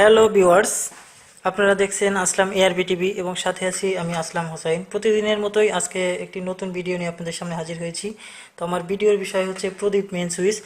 Hello viewers আপনারা দেখছেন আসলাম ARB TV এবং সাথে আছি আমি আসলাম হোসাইন। প্রতিদিনের মতোই আজকে একটি নতুন ভিডিও নিয়ে আপনাদের সামনে হাজির হয়েছি। তো আমার ভিডিওর বিষয় হচ্ছে প্রদীপ মেন সুইচ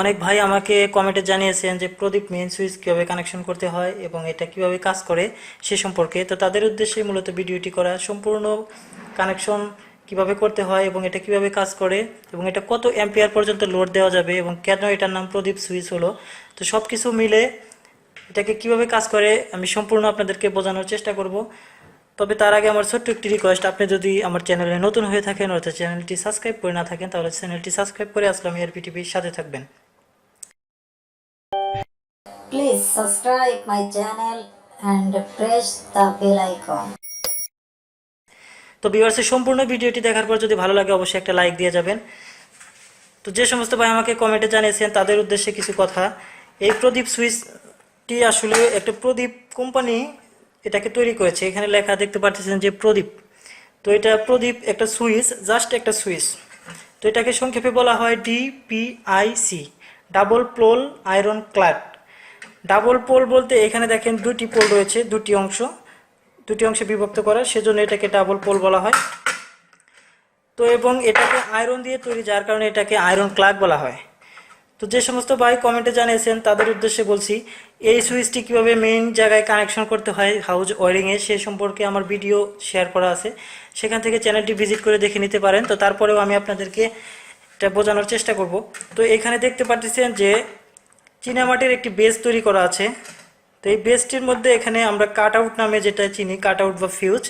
অনেক ভাই আমাকে কমেন্টে জানিয়েছেন যে প্রদীপ মেন সুইচ কীভাবে কানেকশন করতে হয় এবং এটা কীভাবে কাজ করে সে সম্পর্কে। তো তাদের উদ্দেশ্যে মূলত ভিডিওটি করা। সম্পূর্ণ কানেকশন কীভাবে করতে হয় এবং এটা কীভাবে কাজ করে এবং এটা কত অ্যাম্পিয়ার পর্যন্ত লোড দেওয়া যাবে এবং কেন এটার নাম প্রদীপ সুইচ হলো। তো সব কিছু মিলে এটাকে কীভাবে কাজ করে আমি সম্পূর্ণ আপনাদেরকে বোঝানোর চেষ্টা করব। তবে তার আগে আমার ছোট্ট একটি রিকোয়েস্ট আপনি যদি আমার চ্যানেলে নতুন হয়ে থাকেন অর্থাৎ চ্যানেলটি সাবস্ক্রাইব করে না থাকেন তাহলে চ্যানেলটি সাবস্ক্রাইব করে আসলাম এআরপি টিভির সাথে থাকবেন। Please subscribe my channel and press the bell icon. তো ভিউয়ার্সের সম্পূর্ণ ভিডিওটি দেখার পর যদি ভালো লাগে অবশ্যই একটা লাইক দিয়ে যাবেন। তো যে সমস্ত ভাই আমাকে কমেন্টে জানিয়েছেন তাদের উদ্দেশ্যে কিছু কথা। এই প্রদীপ সুইচটি আসলে একটা প্রদীপ কোম্পানি এটাকে তৈরি করেছে। এখানে লেখা দেখতে পাচ্ছেন যে প্রদীপ। তো এটা প্রদীপ একটা সুইচ, জাস্ট একটা সুইচ। তো এটাকে সংক্ষেপে বলা হয় DPIC double pole iron clad. Double pole বলতে এখানে দেখেন দুটি পোল রয়েছে, দুটি অংশ। দুটি অংশে বিভক্ত করা, সেজন্য এটাকে ডাবল পোল বলা হয়। তো এবং এটাকে আয়রন দিয়ে তৈরি, যার কারণে এটাকে আয়রন ক্লাগ বলা হয়। তো যে সমস্ত ভাই কমেন্টে জানিয়েছেন, তাদের উদ্দেশ্যে বলছি, এই সুইচটি কীভাবে মেইন জায়গায় কানেকশন করতে হয় হাউজ ওয়ারিংয়ে সে সম্পর্কে আমার ভিডিও শেয়ার করা আছে। সেখান থেকে চ্যানেলটি ভিজিট করে দেখে নিতে পারেন। তো তারপরেও আমি আপনাদেরকে এটা বোঝানোর চেষ্টা করব। তো এখানে দেখতে পাচ্ছেন যে, চীনামাটির একটি বেস তৈরি করা আছে। তো এই বেসটির মধ্যে এখানে আমরা কাট আউট নামে যেটা চিনি কাট আউট বা ফিউজ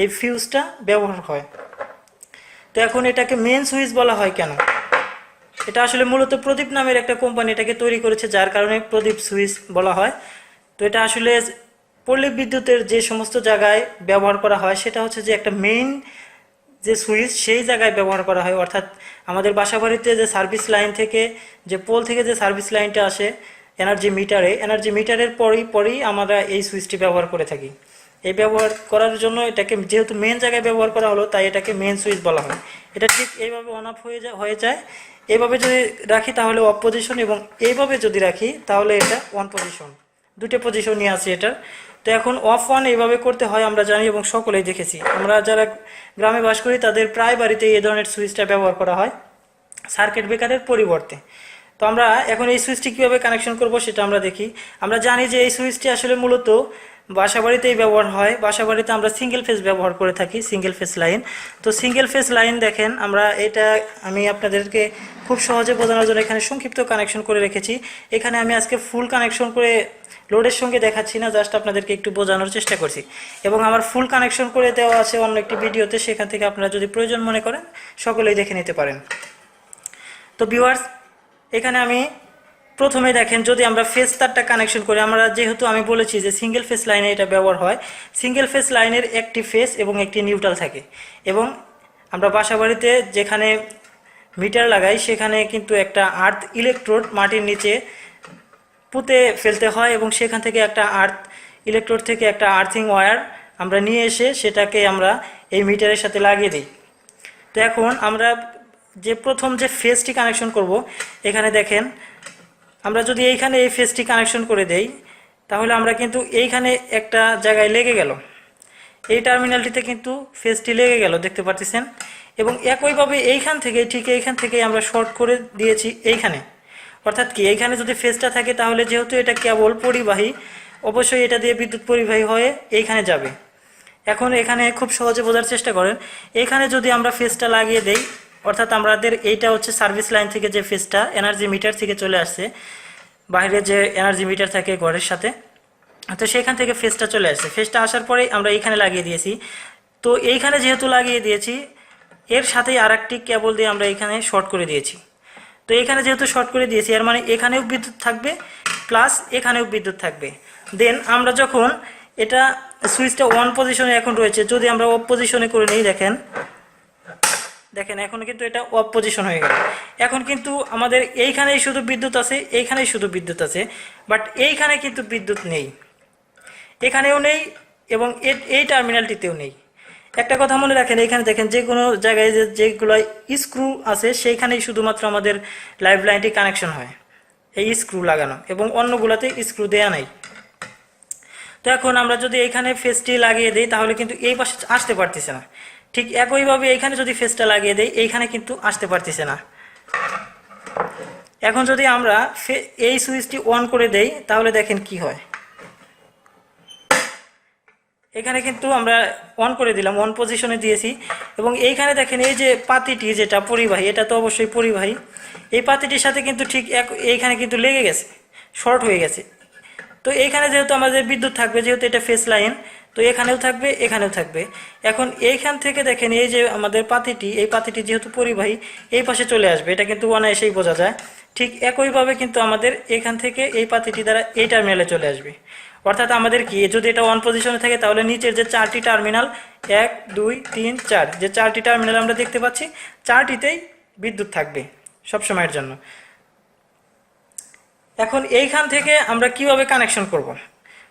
এই ফিউজটা ব্যবহার হয়। তো এখন এটাকে মেন সুইচ বলা হয় কেন? এটা আসলে মূলত প্রদীপ নামের একটা কোম্পানি এটাকে তৈরি করেছে, যার কারণে প্রদীপ সুইচ বলা হয়। তো এটা আসলে পল্লী বিদ্যুতের যে সমস্ত জায়গায় ব্যবহার করা হয়, সেটা হচ্ছে যে একটা মেইন যে সুইচ, সেই জায়গায় ব্যবহার করা হয়। অর্থাৎ আমাদের বাসাবাড়িতে যে সার্ভিস লাইন থেকে যে পোল থেকে যে সার্ভিস লাইনটা আসে এনার্জি মিটারে এনার্জি মিটারের পরই পরই আমরা এই সুইচটি ব্যবহার করে থাকি। এই ব্যবহার করার জন্য এটাকে যেহেতু মেন জায়গায় ব্যবহার করা হলো, তাই এটাকে মেন সুইচ বলা হয়। এটা ঠিক এইভাবে অন অফ হয়ে যায় হয়ে যায়। এইভাবে যদি রাখি তাহলে অফ পজিশন এবং এইভাবে যদি রাখি তাহলে এটা ওয়ান পজিশন দুটো পজিশনই আছে এটার। তো এখন অফ অন এইভাবে করতে হয়, আমরা জানি এবং সকলেই দেখেছি। আমরা যারা গ্রামে বাস করি, তাদের প্রায় বাড়িতে এই ধরনের সুইচটা ব্যবহার করা হয় সার্কিট ব্রেকারের পরিবর্তে। তো আমরা এখন এই সুইচটি কীভাবে কানেকশন করব সেটা আমরা দেখি। আমরা জানি যে এই সুইচটি আসলে মূলত বাসা বাড়িতেই ব্যবহার হয়। বাসা বাড়িতে আমরা সিঙ্গেল ফেস ব্যবহার করে থাকি সিঙ্গেল ফেস লাইন তো সিঙ্গেল ফেস লাইন দেখেন, আমরা এটা আমি আপনাদেরকে খুব সহজে বোঝানোর জন্য এখানে সংক্ষিপ্ত কানেকশন করে রেখেছি। এখানে আমি আজকে ফুল কানেকশন করে লোডের সঙ্গে দেখাচ্ছি না জাস্ট আপনাদেরকে একটু বোঝানোর চেষ্টা করছি। এবং আমার ফুল কানেকশন করে দেওয়া আছে অন্য একটি ভিডিওতে, সেখান থেকে আপনারা যদি প্রয়োজন মনে করেন, সকলেই দেখে নিতে পারেন। তো ভিউয়ার্স এখানে আমি প্রথমে দেখেন, যদি আমরা ফেস তারটা কানেকশন করি, আমরা যেহেতু আমি বলেছি যে সিঙ্গেল ফেস লাইনে এটা ব্যবহার হয় সিঙ্গেল ফেস লাইনের একটি ফেস এবং একটি নিউট্রাল থাকে। এবং আমরা বাসাবাড়িতে যেখানে মিটার লাগাই, সেখানে কিন্তু একটা আর্থ ইলেকট্রোড মাটির নিচে পুঁতে ফেলতে হয় এবং সেখান থেকে একটা আর্থ ইলেকট্রোড থেকে একটা আর্থিং ওয়্যার আমরা নিয়ে এসে সেটাকে আমরা এই মিটারের সাথে লাগিয়ে দিই। তো এখন আমরা যে প্রথম যে ফেসটি কানেকশন করব, এখানে দেখেন আমরা যদি এইখানে এই ফেসটি কানেকশন করে দেই, তাহলে আমরা কিন্তু এইখানে একটা জায়গায় লেগে গেল। এই টার্মিনালটিতে কিন্তু ফেসটি লেগে গেল, দেখতে পাচ্ছেন এবং একইভাবে এইখান থেকে, ঠিক এইখান থেকে আমরা শর্ট করে দিয়েছি এইখানে। অর্থাৎ কি, এইখানে যদি ফেসটা থাকে, তাহলে যেহেতু এটা কেবল পরিবাহী, অবশ্যই এটা দিয়ে বিদ্যুৎ পরিবাহী হয়ে এইখানে যাবে। এখন এখানে খুব সহজে বোঝার চেষ্টা করেন, এখানে যদি আমরা ফেসটা লাগিয়ে দেই অর্থাৎ আমাদের এইটা হচ্ছে সার্ভিস লাইন থেকে যে ফেসটা এনার্জি মিটার থেকে চলে আসছে, বাইরে যে এনার্জি মিটার থাকে ঘরের সাথে, তো সেখান থেকে ফেসটা চলে আসছে। ফেসটা আসার পরেই আমরা এইখানে লাগিয়ে দিয়েছি। তো এইখানে যেহেতু লাগিয়ে দিয়েছি, এর সাথেই আর একটি কেবল দিয়ে আমরা এখানে শর্ট করে দিয়েছি। তো এখানে যেহেতু শর্ট করে দিয়েছি, এর মানে এখানেও বিদ্যুৎ থাকবে প্লাস এখানেও বিদ্যুৎ থাকবে। দেন আমরা যখন এটা সুইচটা ওয়ান পজিশনে এখন রয়েছে, যদি আমরা অফ পজিশনে করে নিই দেখেন দেখেন, এখন কিন্তু এটা অফ পজিশন হয়ে গেল। এখন কিন্তু আমাদের এইখানেই শুধু বিদ্যুৎ আছে, এইখানেই শুধু বিদ্যুৎ আছে বাট এইখানে কিন্তু বিদ্যুৎ নেই। এখানেও নেই এবং এই টার্মিনালটিতেও নেই। একটা কথা মনে রাখেন এখানে দেখেন যে কোনো জায়গায় যে, যেগুলো স্ক্রু আছে, সেইখানেই শুধুমাত্র আমাদের লাইফ লাইনটি কানেকশন হয়, এই স্ক্রু লাগানো, এবং অন্যগুলোতে স্ক্রু দেয়া নাই। তো এখন আমরা যদি এইখানে ফেসটি লাগিয়ে দিই, তাহলে কিন্তু এই পাশে আসতে পারতেছে না। ঠিক একইভাবে এইখানে যদি ফেসটা লাগিয়ে দিই, এইখানে কিন্তু আসতে পারতেছে না। এখন যদি আমরা এই সুইচটি অন করে দেই, তাহলে দেখেন কি হয়। এখানে কিন্তু আমরা অন করে দিলাম অন পজিশনে দিয়েছি। এবং এইখানে দেখেন এই যে পাতিটি যেটা পরিবাহী, এটা তো অবশ্যই পরিবাহী। এই পাতিটির সাথে কিন্তু ঠিক এক এইখানে কিন্তু লেগে গেছে শর্ট হয়ে গেছে। তো এইখানে যেহেতু আমাদের বিদ্যুৎ থাকবে, যেহেতু এটা ফেস লাইন তো এখানেও থাকবে এখানেও থাকবে। এখন এইখান থেকে দেখেন এই যে আমাদের পাতিটি, এই পাতিটি যেহেতু পরিবাহী, এই পাশে চলে আসবে। এটা কিন্তু অনায়াসেই বোঝা যায়। ঠিক একইভাবে কিন্তু আমাদের এখান থেকে এই পাতিটি দ্বারা এই টার্মিনালে চলে আসবে। অর্থাৎ আমাদের কি, যদি এটা ওয়ান পজিশনে থাকে, তাহলে নিচের যে চারটি টার্মিনাল, এক, দুই, তিন, চার, যে চারটি টার্মিনাল আমরা দেখতে পাচ্ছি, চারটিতেই বিদ্যুৎ থাকবে সব সময়ের জন্য। এখন এইখান থেকে আমরা কীভাবে কানেকশন করব।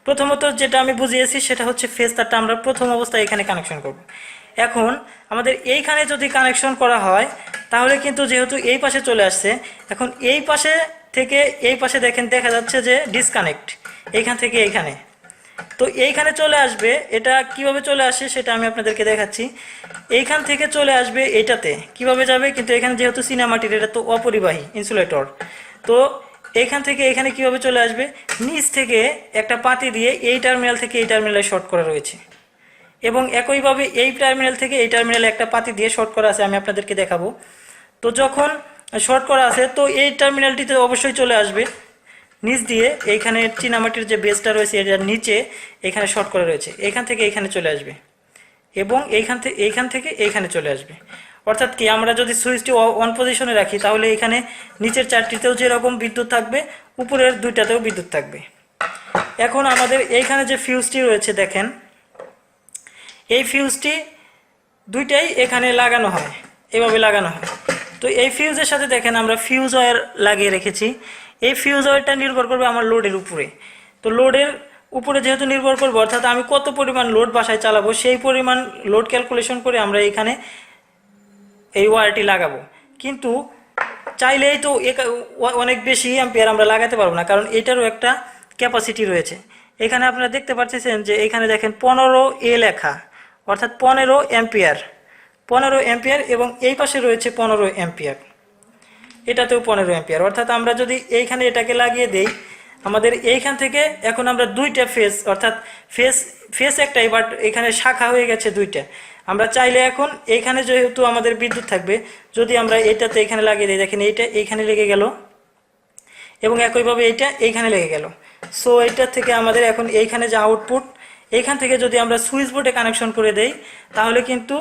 প্রথমত যেটা আমি বুঝিয়েছি সেটা হচ্ছে ফেস তারটা আমরা প্রথম অবস্থায় এখানে কানেকশন করব। এখন আমাদের এইখানে যদি কানেকশন করা হয়, তাহলে কিন্তু যেহেতু এই পাশে চলে আসছে, এখন এই পাশে থেকে এই পাশে দেখেন দেখা যাচ্ছে যে ডিসকানেক্ট এইখান থেকে এইখানে। তো এইখানে চলে আসবে, এটা কীভাবে চলে আসে সেটা আমি আপনাদেরকে দেখাচ্ছি। এইখান থেকে চলে আসবে এইটাতে কীভাবে যাবে? কিন্তু এখানে যেহেতু সিনেমাটির এটা তো অপরিবাহী ইনসুলেটর তো এইখান থেকে এখানে কীভাবে চলে আসবে? নিচ থেকে একটা পাতি দিয়ে এই টার্মিনাল থেকে এই টার্মিনালে শর্ট করা রয়েছে। এবং একইভাবে এই টার্মিনাল থেকে এই টার্মিনালে একটা পাতি দিয়ে শর্ট করা আছে, আমি আপনাদেরকে দেখাবো। তো যখন শর্ট করা আছে, তো এই টার্মিনালটিতে অবশ্যই চলে আসবে। নিচ দিয়ে এইখানে চিনামাটির যে বেসটা রয়েছে এটার নিচে এখানে শর্ট করা রয়েছে। এখান থেকে এইখানে চলে আসবে। এবং এইখান থেকে এইখান থেকে এইখানে চলে আসবে। অর্থাৎ কি, আমরা যদি সুইচটি অন পজিশনে রাখি, তাহলে এখানে নিচের চারটিতেও যেরকম বিদ্যুৎ থাকবে, উপরের দুইটাতেও বিদ্যুৎ থাকবে। এখন আমাদের এইখানে যে ফিউজটি রয়েছে, দেখেন, এই ফিউজটি দুইটাই এখানে লাগানো হয়, এভাবে লাগানো হয়। তো এই ফিউজের সাথে দেখেন, আমরা ফিউজ ওয়্যার লাগিয়ে রেখেছি। এই ফিউজ ওয়্যারটা নির্ভর করবে আমার লোডের উপরে। তো লোডের উপরে যেহেতু নির্ভর করবে, অর্থাৎ আমি কত পরিমাণ লোড বাসায় চালাবো, সেই পরিমাণ লোড ক্যালকুলেশন করে আমরা এখানে এই ওয়্যারটি লাগাবো। কিন্তু চাইলেই তো অনেক বেশি অ্যাম্পিয়ার আমরা লাগাতে পারব না, কারণ এটারও একটা ক্যাপাসিটি রয়েছে। এখানে আপনারা দেখতে পাচ্ছেন যে এখানে দেখেন পনেরো এ লেখা, অর্থাৎ পনেরো অ্যাম্পিয়ার পনেরো অ্যাম্পিয়ার এবং এই পাশে রয়েছে পনেরো অ্যাম্পিয়ার এটাতেও পনেরো অ্যাম্পিয়ার অর্থাৎ আমরা যদি এইখানে এটাকে লাগিয়ে দেই, আমাদের এইখান থেকে এখন আমরা দুইটা ফেস অর্থাৎ ফেস ফেস একটাই বাট এখানে শাখা হয়ে গেছে দুইটা। আমরা চাইলে এখন এইখানে যেহেতু আমাদের বিদ্যুৎ থাকবে, যদি আমরা এটাতে এখানে লাগিয়ে দিই, দেখেন এইটা এইখানে লেগে গেল এবং একইভাবে এইটা এইখানে লেগে গেল। সো এইটা থেকে আমাদের এখন এইখানে যে আউটপুট এইখান থেকে যদি আমরা সুইচ বোর্ডে কানেকশন করে দেই, তাহলে কিন্তু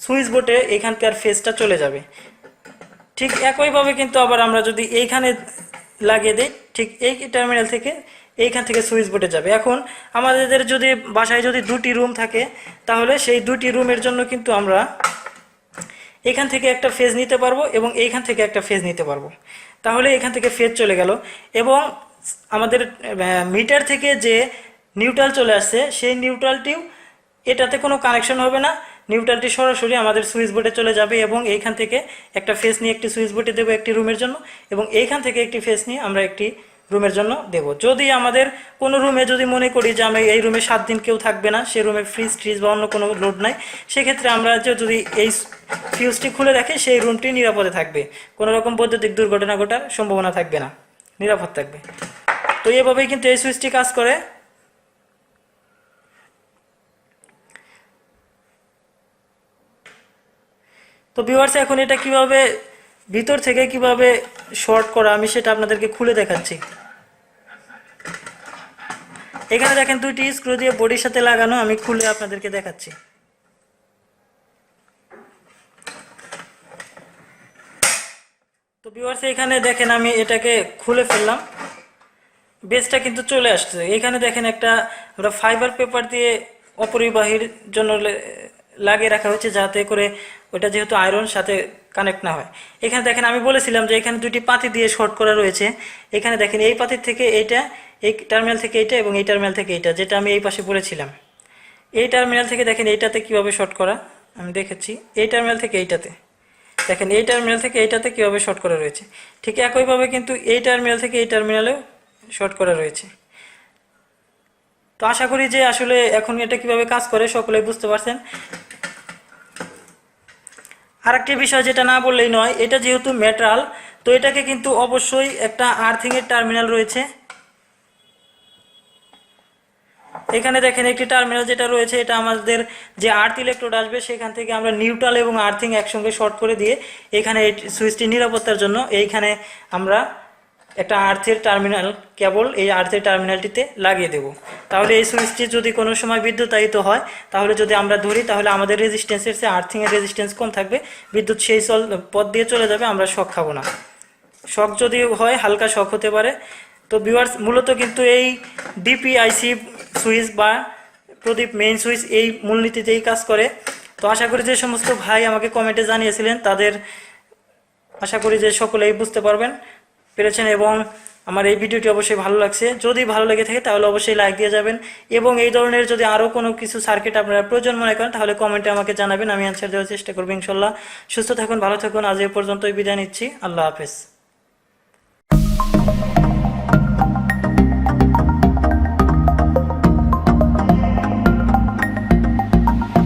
সুইচ বোর্ডে এখানকার ফেসটা চলে যাবে। ঠিক একইভাবে কিন্তু আবার আমরা যদি এইখানে লাগিয়ে দিই, ঠিক এই টার্মিনাল থেকে এইখান থেকে সুইচ বোর্ডে যাবে। এখন আমাদের যদি বাসায় যদি দুটি রুম থাকে, তাহলে সেই দুটি রুমের জন্য কিন্তু আমরা এখান থেকে একটা ফেজ নিতে পারব এবং এইখান থেকে একটা ফেজ নিতে পারব। তাহলে এখান থেকে ফেজ চলে গেল এবং আমাদের মিটার থেকে যে নিউট্রাল চলে আসছে, সেই নিউট্রালটিও এটাতে কোনো কানেকশন হবে না। নিউট্রালটি সরাসরি আমাদের সুইচ বোর্ডে চলে যাবে এবং এইখান থেকে একটা ফেস নিয়ে একটি সুইচ বোর্ডে দেবো একটি রুমের জন্য এবং এইখান থেকে একটি ফেস নিয়ে আমরা একটি রুমের জন্য দেব। যদি আমাদের কোনো রুমে যদি মনে করি যে আমি এই রুমে সাত দিন কেউ থাকবে না, সে রুমে ফ্রিজ ট্রিজ বা অন্য কোনো লোড নাই, সেক্ষেত্রে আমরা যদি এই ফিউজটি খুলে রাখি সেই রুমটি নিরাপদে থাকবে। কোনো রকম বৈদ্যুতিক দুর্ঘটনা ঘটার সম্ভাবনা থাকবে না। নিরাপদ থাকবে। তো এভাবেই কিন্তু এই সুইচটি কাজ করে। তো ভিউয়ার্স এখন এটা কীভাবে ভিতর থেকে কীভাবে শর্ট করা আমি সেটা আপনাদেরকে খুলে দেখাচ্ছি। এখানে দেখেন দুইটি স্ক্রু দিয়ে বডির সাথে লাগানো, আমি খুলে আপনাদেরকে দেখাচ্ছি। তো ভিউয়ার্স এখানে দেখেন আমি এটাকে খুলে ফেললাম। বেসটা কিন্তু চলে আসছে। এখানে দেখেন একটা ফাইবার পেপার দিয়ে অপরিবাহীর জন্য লাগিয়ে রাখা হয়েছে যাতে করে ওটা যেহেতু আয়রন সাথে কানেক্ট না হয়। এখানে দেখেন আমি বলেছিলাম যে এখানে দুটি পাতি দিয়ে শর্ট করা রয়েছে। এখানে দেখেন এই পাতির থেকে এইটা, এই টার্মিনাল থেকে এইটা এবং এই টার্মিনাল থেকে এইটা, যেটা আমি এই পাশে বলেছিলাম। এই টার্মিনাল থেকে দেখেন এইটাতে কীভাবে শর্ট করা? আমি দেখেছি, এই টার্মিনাল থেকে এইটাতে। দেখেন এই টার্মিনাল থেকে এইটাতে কীভাবে শর্ট করা রয়েছে। ঠিক একইভাবে কিন্তু এই টার্মিনাল থেকে এই টার্মিনালেও শর্ট করা রয়েছে। তো আশা করি যে আসলে এখন এটা কীভাবে কাজ করে, সকলেই বুঝতে পারছেন। আরেকটি বিষয় যেটা না বললেই নয়, এটা যেহেতু মেটাল তো এটাকে কিন্তু অবশ্যই একটা আর্থিংয়ের টার্মিনাল রয়েছে। এখানে দেখেন একটি টার্মিনাল যেটা রয়েছে, এটা আমাদের যে আর্থ ইলেকট্রোড আসবে, সেখান থেকে আমরা নিউট্রাল এবং আর্থিং একসঙ্গে শর্ট করে দিয়ে এখানে সুইচটি নিরাপত্তার জন্য এইখানে আমরা একটা আর্থের টার্মিনাল কেবল এই আর্থের টার্মিনালটিতে লাগিয়ে দেব। তাহলে এই সুইচটি যদি কোনো সময় বিদ্যুতায়িত হয়, তাহলে যদি আমরা ধরি, তাহলে আমাদের রেজিস্ট্যান্সের চেয়ে আর্থিংয়ের রেজিস্ট্যান্স কম থাকবে। বিদ্যুৎ সেই চল, পথ দিয়ে চলে যাবে, আমরা শখ খাব না। শখ যদি হয়, হালকা শখ হতে পারে। তো ভিউয়ার্স মূলত কিন্তু এই ডিপিআইসি সুইচ বা প্রদীপ মেইন সুইচ এই মূলনীতিতেই কাজ করে। তো আশা করি যে সমস্ত ভাই আমাকে কমেন্টে জানিয়েছিলেন, তাদের আশা করি যে সকলেই বুঝতে পারবেন। পেরেছেন এবং আমার এই ভিডিওটি অবশ্যই ভালো লাগছে। যদি ভালো লেগে থাকে তাহলে অবশ্যই লাইক দিয়ে যাবেন এবং এই ধরনের যদি আরও কোনো কিছু সার্কিট আপনারা প্রয়োজন মনে করেন তাহলে কমেন্টে আমাকে জানাবেন, আমি অ্যান্সার দেওয়ার চেষ্টা করব ইনশাল্লাহ। সুস্থ থাকুন, ভালো থাকুন, আজ এ পর্যন্তই বিদায় নিচ্ছি। আল্লাহ হাফেজ।